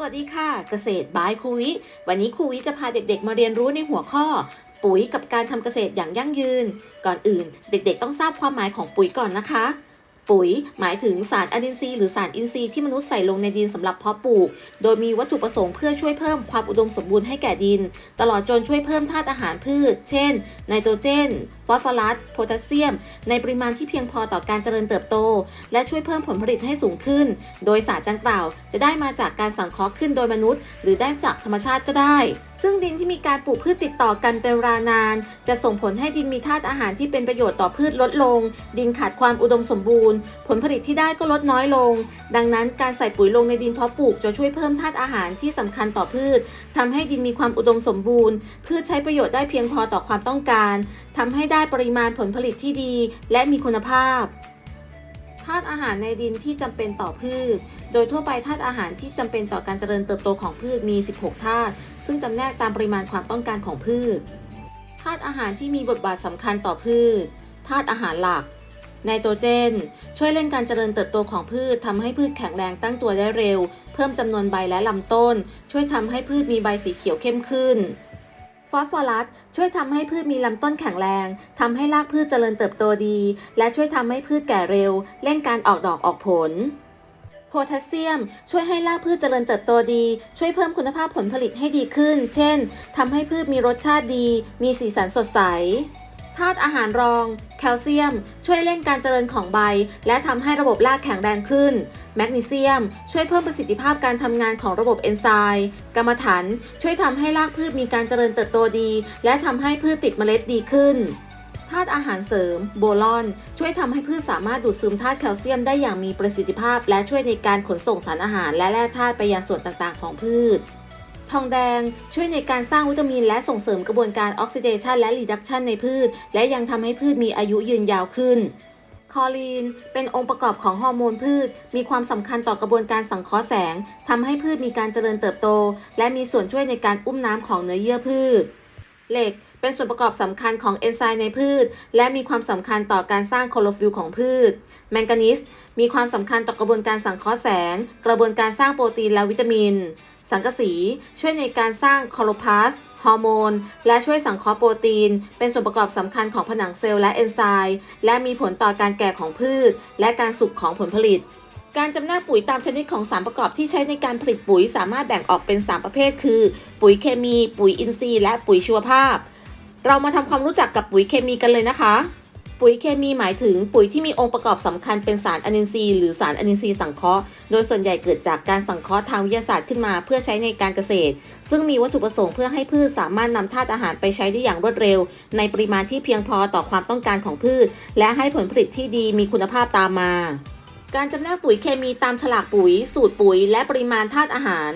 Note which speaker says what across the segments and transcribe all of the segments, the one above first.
Speaker 1: สวัสดีค่ะเกษตรบายครูวิ วันนี้ครูวิจะพาเด็กๆ มาเรียนรู้ในหัวข้อ ปุ๋ยกับการทำเกษตรอย่างยั่งยืน ก่อนอื่น เด็กๆ ต้องทราบความหมายของปุ๋ยก่อนนะคะ ปุ๋ย หมายถึงสารอนินทรีย์หรือสารอินทรีย์ที่มนุษย์ใส่ลงในดินสำหรับเพาะปลูก โดยมีวัตถุประสงค์เพื่อช่วยเพิ่มความอุดมสมบูรณ์ให้แก่ดิน ตลอดจนช่วยเพิ่มธาตุอาหารพืช เช่น ไนโตรเจน ฟอสฟอรัส โพแทสเซียม ในปริมาณที่เพียงพอต่อการเจริญเติบโต และช่วยเพิ่มผลผลิตให้สูงขึ้น โดยสารดังกล่าวจะได้มาจากการสังเคราะห์ขึ้นโดยมนุษย์ หรือได้จากธรรมชาติก็ได้ ซึ่งดินที่มีการปลูกพืชติดต่อกันเป็นเวลานาน จะส่งผลให้ดินมีธาตุอาหารที่เป็นประโยชน์ต่อพืชลดลง ดินขาดความอุดมสมบูรณ์ ผลผลิตที่ได้ก็ลดน้อยลง ดังนั้นการใส่ปุ๋ยลงในดินเพาะปลูกจะช่วยเพิ่มธาตุอาหารที่สำคัญต่อพืชทำให้ดินมีความอุดมสมบูรณ์ พืชใช้ประโยชน์ได้เพียงพอต่อความต้องการทำให้ได้ปริมาณผลผลิตที่ดี และมีคุณภาพธาตุอาหารในดินที่จำเป็นต่อพืช โดยทั่วไปธาตุอาหารที่จำเป็นต่อการเจริญเติบโตของพืชมี 16 ธาตุ ซึ่งจำแนกตามปริมาณความต้องการของพืชธาตุอาหารที่มีบทบาทสำคัญต่อพืชธาตุอาหารหลักไนโตรเจน ช่วยเร่งการเจริญเติบโตของพืชทำให้พืชแข็งแรงตั้งตัวได้เร็ว เพิ่มจำนวนใบและลำต้น ช่วยทำให้พืชมีใบสีเขียวเข้มขึ้นฟอสฟอรัสช่วยทำให้พืชมีลำต้นแข็งแรงทำให้รากพืชเจริญเติบโตดี และช่วยทำให้พืชแก่เร็ว เร่งการออกดอกออกผล โพแทสเซียม ช่วยให้รากพืชเจริญเติบโตดี ช่วยเพิ่มคุณภาพผลผลิตให้ดีขึ้น เช่นทำให้พืชมีรสชาติดี มีสีสันสดใสธาตุอาหารรอง แคลเซียม ช่วยเร่งการเจริญของใบ และทำให้ระบบรากแข็งแรงขึ้น แมกนีเซียม ช่วยเพิ่มประสิทธิภาพการทำงานของระบบเอนไซม์กรรมฐานช่วยทำให้รากพืชมีการเจริญเติบโตดี และทำให้พืชติดเมล็ดดีขึ้น ธาตุอาหารเสริม โบลอน ช่วยทำให้พืชสามารถดูดซึมธาตุแคลเซียมได้อย่างมีประสิทธิภาพ และช่วยในการขนส่งสารอาหาร และแร่ธาตุไปยังส่วนต่างๆ ของพืชทองแดง ช่วยในการสร้างวิตามิน และส่งเสริมกระบวนการออกซิเดชันและรีดักชันในพืช และยังทำให้พืชมีอายุยืนยาวขึ้น คอลีน เป็นองค์ประกอบของฮอร์โมนพืช มีความสำคัญต่อกระบวนการสังเคราะห์แสงทำให้พืชมีการเจริญเติบโต และมีส่วนช่วยในการอุ้มน้ำของเนื้อเยื่อพืช เหล็ก เป็นส่วนประกอบสำคัญของเอนไซม์ในพืช และมีความสำคัญต่อการสร้างโคลอโรฟิลของพืช แมงกานีสมีความสำคัญต่อกระบวนการสังเคราะห์แสง กระบวนการสร้างโปรตีนและวิตามิน สังกะสีช่วยในการสร้างคลอโรพลาสต์ฮอร์โมน และช่วยสังเคราะห์โปรตีน เป็นส่วนประกอบสำคัญของผนังเซลล์และเอนไซม์และมีผลต่อการแก่ของพืช และการสุกของผลผลิตการจำแนกปุ๋ยตามชนิดของสารประกอบที่ใช้ในการผลิตปุ๋ยสามารถแบ่งออกเป็น 3 ประเภท คือ ปุ๋ยเคมี ปุ๋ยอินทรีย์ และปุ๋ยชีวภาพ เรามาทำความรู้จักกับปุ๋ยเคมีกันเลยนะคะ ปุ๋ยเคมีหมายถึงปุ๋ยที่มีองค์ประกอบสำคัญเป็นสารอนินทรีย์หรือสารอนินทรีย์สังเคราะห์ โดยส่วนใหญ่เกิดจากการสังเคราะห์ทางวิทยาศาสตร์ขึ้นมาเพื่อใช้ในการเกษตร ซึ่งมีวัตถุประสงค์เพื่อให้พืชสามารถนำธาตุอาหารไปใช้ได้อย่างรวดเร็ว ในปริมาณที่เพียงพอต่อความต้องการของพืช และให้ผลผลิตที่ดีมีคุณภาพตามมา การจำแนกปุ๋ยเคมีตามฉลากปุ๋ย สูตรปุ๋ย และปริมาณธาตุอาหาร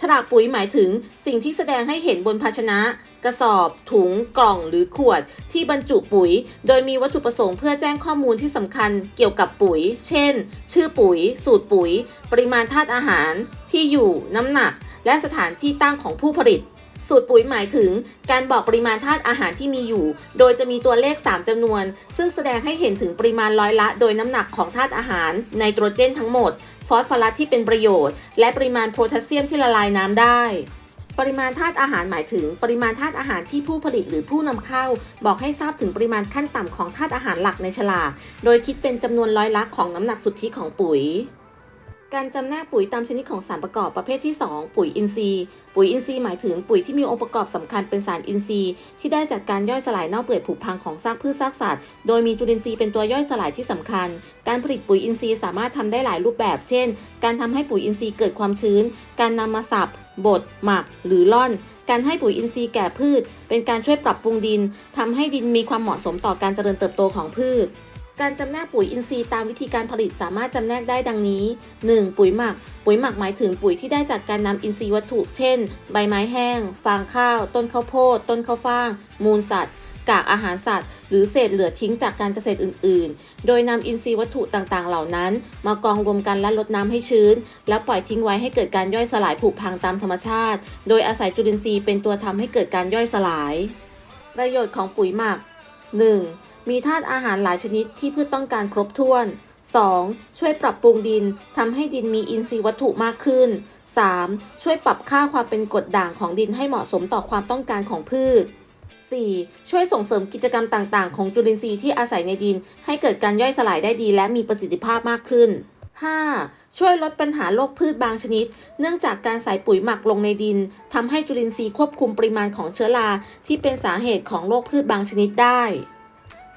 Speaker 1: ฉลากปุ๋ยหมายถึงสิ่งที่แสดงให้เห็นบนภาชนะ กระสอบ ถุง กล่องหรือขวด ที่บรรจุปุ๋ย โดยมีวัตถุประสงค์เพื่อแจ้งข้อมูลที่สำคัญเกี่ยวกับปุ๋ย เช่น ชื่อปุ๋ย สูตรปุ๋ย ปริมาณธาตุอาหาร ที่อยู่ น้ำหนัก และสถานที่ตั้งของผู้ผลิตสูตรปุ๋ยหมายถึงการบอกปริมาณธาตุอาหารที่มีอยู่ โดยจะมีตัวเลข 3จำนวน ซึ่งแสดงให้เห็นถึงปริมาณร้อยละ โดยน้ำหนักของธาตุอาหาร ไนโตรเจนทั้งหมด ฟอสฟอรัสที่เป็นประโยชน์ และปริมาณโพแทสเซียมที่ละลายน้ำได้ ปริมาณธาตุอาหารหมายถึง ปริมาณธาตุอาหารที่ผู้ผลิตหรือผู้นำเข้า บอกให้ทราบถึงปริมาณขั้นต่ำของธาตุอาหารหลักในฉลาก โดยคิดเป็นจำนวนร้อยละของน้ำหนักสุทธิของปุ๋ย การจำแนกปุ๋ยตามชนิดของสารประกอบประเภทที่ 2 ปุ๋ยอินทรีย์ ปุ๋ยอินทรีย์หมายถึงปุ๋ยที่มีองค์ประกอบสำคัญเป็นสารอินทรีย์ ที่ได้จากการย่อยสลายเน่าเปื่อยผุพังของซากพืชซากสัตว์ โดยมีจุลินทรีย์เป็นตัวย่อยสลายที่สำคัญ การผลิตปุ๋ยอินทรีย์สามารถทำได้หลายรูปแบบ เช่น การทำให้ปุ๋ยอินทรีย์เกิดความชื้น การนำมาสับ บด หมัก หรือล่อน การให้ปุ๋ยอินทรีย์แก่พืช เป็นการช่วยปรับปรุงดินทำให้ดินมีความเหมาะสมต่อการเจริญเติบโตของพืช การจำแนกปุ๋ยอินทรีย์ตามวิธีการผลิตสามารถจำแนกได้ดังนี้ 1. ปุ๋ยหมัก ปุ๋ยหมักหมายถึงปุ๋ยที่ได้จากการนำอินทรีย์วัตถุ เช่น ใบไม้แห้ง ฟางข้าว ต้นข้าวโพด ต้นข้าวฟ่าง มูลสัตว์ กากอาหารสัตว์ หรือเศษเหลือทิ้งจากการเกษตรอื่น ๆ โดยนำอินทรีย์วัตถุต่างๆ เหล่านั้น มากองรวมกันและลดน้ำให้ชื้น แล้วปล่อยทิ้งไว้ให้เกิดการย่อยสลายผุพังตามธรรมชาติ โดยอาศัยจุลินทรีย์เป็นตัวทำให้เกิดการย่อยสลาย ประโยชน์ของปุ๋ยหมัก 1. มีธาตุอาหารหลายชนิดที่พืชต้องการครบถ้วน 2. ช่วยปรับปรุงดินทำให้ดินมีอินทรีย์วัตถุมากขึ้น 3. ช่วยปรับค่าความเป็นกรดด่างของดินให้เหมาะสมต่อความต้องการของพืช 4. ช่วยส่งเสริมกิจกรรมต่าง ๆ ของจุลินทรีย์ที่อาศัยในดิน ให้เกิดการย่อยสลายได้ดีและมีประสิทธิภาพมากขึ้น 5. ช่วยลดปัญหาโรคพืชบางชนิด เนื่องจากการใส่ปุ๋ยหมักลงในดินทำให้จุลินทรีย์ควบคุมปริมาณของเชื้อราที่เป็นสาเหตุของโรคพืชบางชนิดได้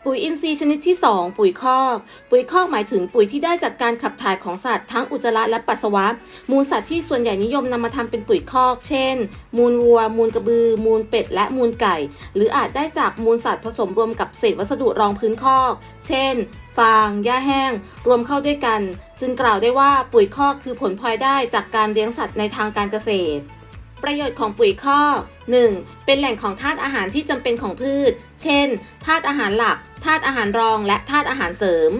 Speaker 1: ปุ๋ยอินทรีย์ชนิดที่ 2 ปุ๋ยคอก ปุ๋ยคอกหมายถึงปุ๋ยที่ได้จากการขับถ่ายของสัตว์ทั้งอุจจาระและปัสสาวะ มูลสัตว์ที่ส่วนใหญ่นิยมนำมาทำเป็นปุ๋ยคอก เช่น มูลวัว มูลกระบือ มูลเป็ด และมูลไก่ หรืออาจได้จากมูลสัตว์ผสมรวมกับเศษวัสดุรองพื้นคอก เช่น ฟาง หญ้าแห้ง รวมเข้าด้วยกัน จึงกล่าวได้ว่าปุ๋ยคอกคือผลพลอยได้จากการเลี้ยงสัตว์ในทางการเกษตรประโยชน์ของปุ๋ยคอก 1. เป็นแหล่งของธาตุอาหารที่จำเป็นของพืช เช่น ธาตุอาหารหลัก ธาตุอาหารรองและธาตุอาหารเสริม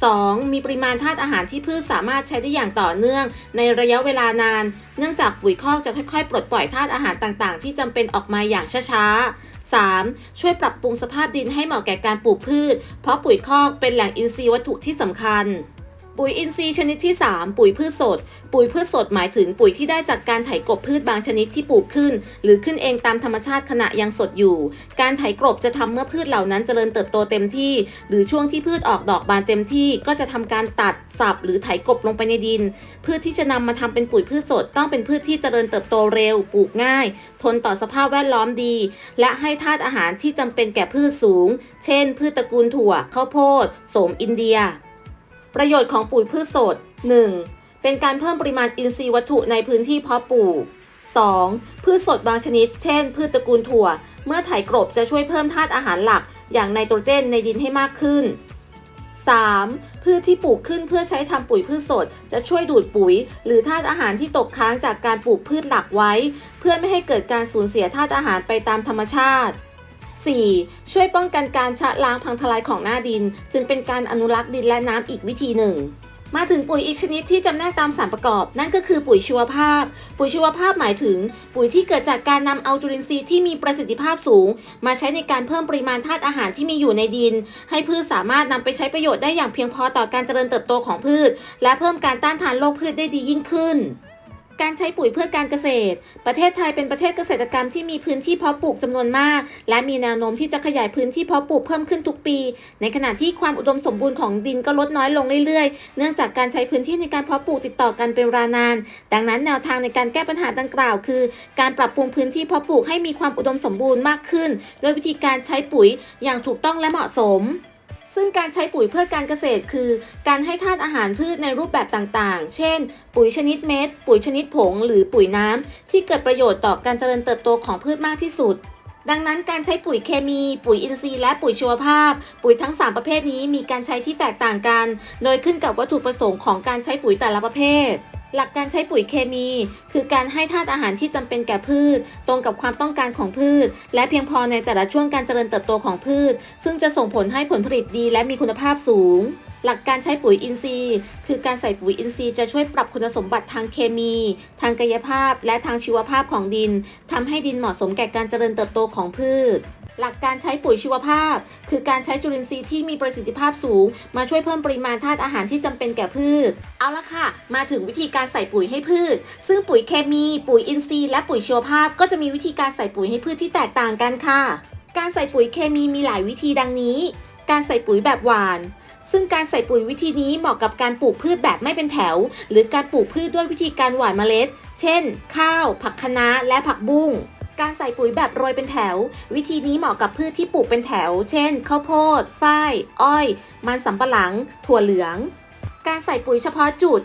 Speaker 1: 2. มีปริมาณธาตุอาหารที่พืชสามารถใช้ได้อย่างต่อเนื่อง ในระยะเวลานาน เนื่องจากปุ๋ยคอกจะค่อยๆ ปลดปล่อยธาตุอาหารต่างๆ ที่จำเป็นออกมาอย่างช้าๆ 3. ช่วยปรับปรุงสภาพดินให้เหมาะแก่การปลูกพืช เพราะปุ๋ยคอกเป็นแหล่งอินทรีย์วัตถุที่สำคัญ ปุ๋ยอินทรีย์ชนิดที่ 3 ปุ๋ยพืชสด ปุ๋ยพืชสดหมายถึงปุ๋ยที่ได้จากการไถกลบพืชบางชนิดที่ปลูกขึ้น หรือขึ้นเองตามธรรมชาติขณะยังสดอยู่ การไถกลบจะทำเมื่อพืชเหล่านั้นเจริญเติบโตเต็มที่ หรือช่วงที่พืชออกดอกบานเต็มที่ ก็จะทำการตัดสับหรือไถกลบลงไปในดิน พืชที่จะนำมาทำเป็นปุ๋ยพืชสด ต้องเป็นพืชที่เจริญเติบโตเร็ว ปลูกง่าย ทนต่อสภาพแวดล้อมดี และให้ธาตุอาหารที่จำเป็นแก่พืชสูง เช่น พืชตระกูลถั่วข้าวโพดโสมอินเดีย ประโยชน์ของปุ๋ยพืชสด 1. เป็นการเพิ่มปริมาณอินทรีย์วัตถุในพื้นที่เพาะปลูก 2. พืชสดบางชนิด เช่น พืชตระกูลถั่ว เมื่อไถกลบจะช่วยเพิ่มธาตุอาหารหลัก อย่างไนโตรเจนในดินให้มากขึ้น 3. พืชที่ปลูกขึ้นเพื่อใช้ทำปุ๋ยพืชสด จะช่วยดูดปุ๋ย หรือธาตุอาหารที่ตกค้างจากการปลูกพืชหลักไว้ เพื่อไม่ให้เกิดการสูญเสียธาตุอาหารไปตามธรรมชาติ 4. ช่วยป้องกันการชะล้างพังทลายของหน้าดิน จึงเป็นการอนุรักษ์ดินและน้ำอีกวิธีหนึ่งมาถึงปุ๋ยอีกชนิดที่จำแนกตามสารประกอบ นั่นก็คือปุ๋ยชีวภาพ ปุ๋ยชีวภาพหมายถึง ปุ๋ยที่เกิดจากการนำเอาจุลินทรีย์ที่มีประสิทธิภาพสูง มาใช้ในการเพิ่มปริมาณธาตุอาหารที่มีอยู่ในดิน ให้พืชสามารถนำไปใช้ประโยชน์ได้อย่างเพียงพอต่อการเจริญเติบโตของพืช และเพิ่มการต้านทานโรคพืชได้ดียิ่งขึ้น การใช้ปุ๋ยเพื่อการเกษตร ประเทศไทยเป็นประเทศเกษตรกรรมที่มีพื้นที่เพาะปลูกจำนวนมาก และมีแนวโน้มที่จะขยายพื้นที่เพาะปลูกเพิ่มขึ้นทุกปี ในขณะที่ความอุดมสมบูรณ์ของดินก็ลดน้อยลงเรื่อยๆ เนื่องจากการใช้พื้นที่ในการเพาะปลูกติดต่อกันเป็นเวลานาน ดังนั้นแนวทางในการแก้ปัญหาดังกล่าว คือ การปรับปรุงพื้นที่เพาะปลูกให้มีความอุดมสมบูรณ์มากขึ้นด้วยวิธีการใช้ปุ๋ยอย่างถูกต้องและเหมาะสม ซึ่งการใช้ปุ๋ยเพื่อการเกษตรคือ การให้ธาตุอาหารพืชในรูปแบบต่างๆ เช่น ปุ๋ยชนิดเม็ด ปุ๋ยชนิดผง หรือปุ๋ยน้ำ ที่เกิดประโยชน์ต่อการเจริญเติบโตของพืชมากที่สุดดังนั้นการใช้ปุ๋ยเคมี ปุ๋ยอินทรีย์และปุ๋ยชีวภาพ ปุ๋ยทั้ง 3 ประเภทนี้มีการใช้ที่แตกต่างกัน โดยขึ้นกับวัตถุประสงค์ของการใช้ปุ๋ยแต่ละประเภท หลักการใช้ปุ๋ยเคมี คือการให้ธาตุอาหารที่จำเป็นแก่พืช ตรงกับความต้องการของพืช และเพียงพอในแต่ละช่วงการเจริญเติบโตของพืช ซึ่งจะส่งผลให้ผลผลิตดีและมีคุณภาพสูง หลักการใช้ปุ๋ยอินทรีย์ คือการใส่ปุ๋ยอินทรีย์จะช่วยปรับคุณสมบัติทางเคมี ทางกายภาพ และทางชีวภาพของดินทำให้ดินเหมาะสมแก่การเจริญเติบโตของพืช หลักการใช้ปุ๋ยชีวภาพ คือการใช้จุลินทรีย์ที่มีประสิทธิภาพสูง มาช่วยเพิ่มปริมาณธาตุอาหารที่จำเป็นแก่พืช เอาละค่ะ มาถึงวิธีการใส่ปุ๋ยให้พืช ซึ่งปุ๋ยเคมี ปุ๋ยอินทรีย์และปุ๋ยชีวภาพ ก็จะมีวิธีการใส่ปุ๋ยให้พืชที่แตกต่างกันค่ะ การใส่ปุ๋ยเคมีมีหลายวิธีดังนี้ การใส่ปุ๋ยแบบหวาน ซึ่งการใส่ปุ๋ยวิธีนี้เหมาะกับการปลูกพืชแบบไม่เป็นแถว หรือการปลูกพืชด้วยวิธีการหว่านเมล็ด เช่น ข้าว ผักคะน้าและผักบุ้ง การใส่ปุ๋ยแบบโรยเป็นแถว วิธีนี้เหมาะกับพืชที่ปลูกเป็นแถว เช่น ข้าวโพด ฝ้าย อ้อย มันสำปะหลัง ถั่วเหลือง การใส่ปุ๋ยเฉพาะจุด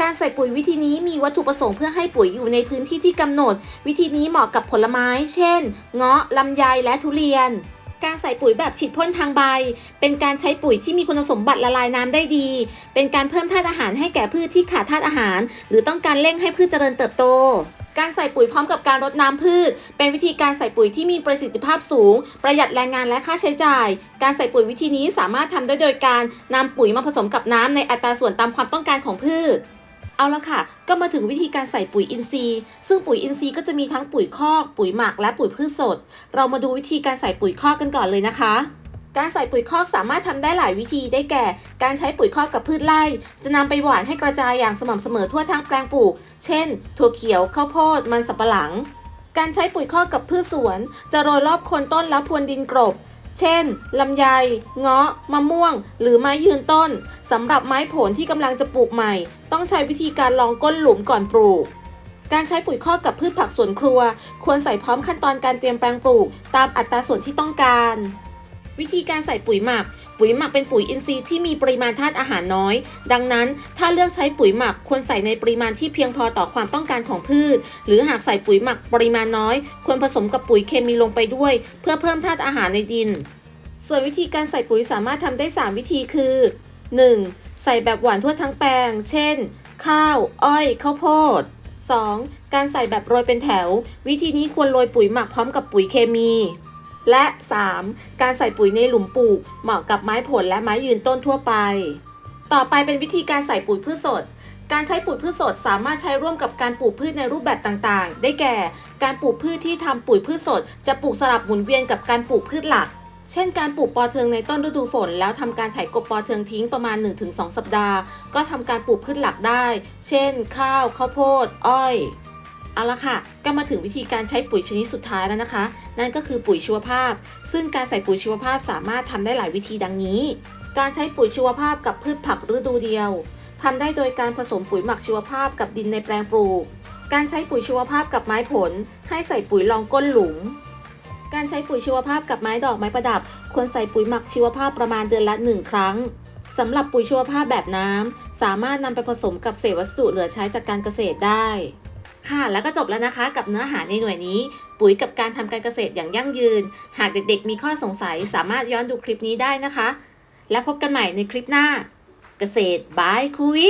Speaker 1: การใส่ปุ๋ยวิธีนี้มีวัตถุประสงค์เพื่อให้ปุ๋ยอยู่ในพื้นที่ที่กำหนด วิธีนี้เหมาะกับผลไม้ เช่น เงาะ ลำไย และทุเรียนการใส่ปุ๋ยแบบฉีดพ่นทางใบ เป็นการใช้ปุ๋ยที่มีคุณสมบัติละลายน้ำได้ดี เป็นการเพิ่มธาตุอาหารให้แก่พืชที่ขาดธาตุอาหาร หรือต้องการเร่งให้พืชเจริญเติบโต การใส่ปุ๋ยพร้อมกับการรดน้ำพืช เป็นวิธีการใส่ปุ๋ยที่มีประสิทธิภาพสูง ประหยัดแรงงานและค่าใช้จ่าย การใส่ปุ๋ยวิธีนี้สามารถทำได้โดยการนำปุ๋ยมาผสมกับน้ำในอัตราส่วนตามความต้องการของพืชเอาละค่ะ ก็มาถึงวิธีการใส่ปุ๋ยอินทรีย์ ซึ่งปุ๋ยอินทรีย์ก็จะมีทั้งปุ๋ยคอก ปุ๋ยหมัก และปุ๋ยพืชสด เรามาดูวิธีการใส่ปุ๋ยคอกกันก่อนเลยนะคะ การใส่ปุ๋ยคอกสามารถทำได้หลายวิธีได้แก่ การใช้ปุ๋ยคอกกับพืชไร่ จะนำไปหว่านให้กระจายอย่างสม่ำเสมอทั่วทั้งแปลงปลูก เช่น ถั่วเขียว ข้าวโพด มันสับปะหลัง การใช้ปุ๋ยคอกกับพืชสวน จะโรยรอบโคนต้นแล้วพรวนดินกรบ เช่น ลำไย เงาะ มะม่วง หรือไม้ยืนต้นสำหรับไม้ผลที่กำลังจะปลูกใหม่ ต้องใช้วิธีการลองก้นหลุมก่อนปลูกการใช้ปุ๋ยคอกกับพืชผักสวนครัว ควรใส่พร้อมขั้นตอนการเตรียมแปลงปลูก ตามอัตราส่วนที่ต้องการ วิธีการใส่ปุ๋ยหมัก ปุ๋ยหมักเป็นปุ๋ยอินทรีย์ที่มีปริมาณธาตุอาหารน้อย ดังนั้น ถ้าเลือกใช้ปุ๋ยหมักควรใส่ในปริมาณที่เพียงพอต่อความต้องการของพืช หรือหากใส่ปุ๋ยหมักปริมาณน้อย ควรผสมกับปุ๋ยเคมีลงไปด้วย เพื่อเพิ่มธาตุอาหารในดิน ส่วนวิธีการใส่ปุ๋ยสามารถทำได้ 3 วิธีคือ 1. ใส่แบบหวานทั่วทั้งแปลง เช่น ข้าว อ้อยข้าวโพด 2. การใส่แบบโรยเป็นแถว วิธีนี้ควรโรยปุ๋ยหมักพร้อมกับปุ๋ยเคมี และ 3. การใส่ปุ๋ยในหลุมปลูก เหมาะกับไม้ผลและไม้ยืนต้นทั่วไป ต่อไปเป็นวิธีการใส่ปุ๋ยพืชสด การใช้ปุ๋ยพืชสดสามารถใช้ร่วมกับการปลูกพืชในรูปแบบต่างๆ ได้แก่ การปลูกพืชที่ทำปุ๋ยพืชสด จะปลูกสลับหมุนเวียนกับการปลูกพืชหลัก เช่น การปลูกปอเทืองในต้นฤดูฝน แล้วทำการไถกบปอเทืองทิ้งประมาณ 1-2 สัปดาห์ ก็ทำการปลูกพืชหลักได้ เช่น ข้าว ข้าวโพด อ้อย เอาละค่ะ ก็มาถึงวิธีการใช้ปุ๋ยชนิดสุดท้ายแล้วนะคะ นั่นก็คือปุ๋ยชีวภาพ ซึ่งการใส่ปุ๋ยชีวภาพสามารถทำได้หลายวิธีดังนี้ การใช้ปุ๋ยชีวภาพกับพืชผักฤดูเดียวทำได้โดยการผสมปุ๋ยหมักชีวภาพกับดินในแปลงปลูก การใช้ปุ๋ยชีวภาพกับไม้ผล ให้ใส่ปุ๋ยรองก้นหลุม การใช้ปุ๋ยชีวภาพกับไม้ดอกไม้ประดับ ควรใส่ปุ๋ยหมักชีวภาพประมาณเดือนละหนึ่งครั้งสำหรับปุ๋ยชีวภาพแบบน้ำสามารถนำไปผสมกับเศษวัสดุเหลือใช้จากการเกษตรได้ ค่ะ แล้วก็จบแล้วนะคะกับเนื้อหาในหน่วยนี้ ปุ๋ยกับการทำการเกษตรอย่างยั่งยืน หากเด็กๆ มีข้อสงสัยสามารถย้อนดูคลิปนี้ได้นะคะ และพบกันใหม่ในคลิปหน้า เกษตรบายคุย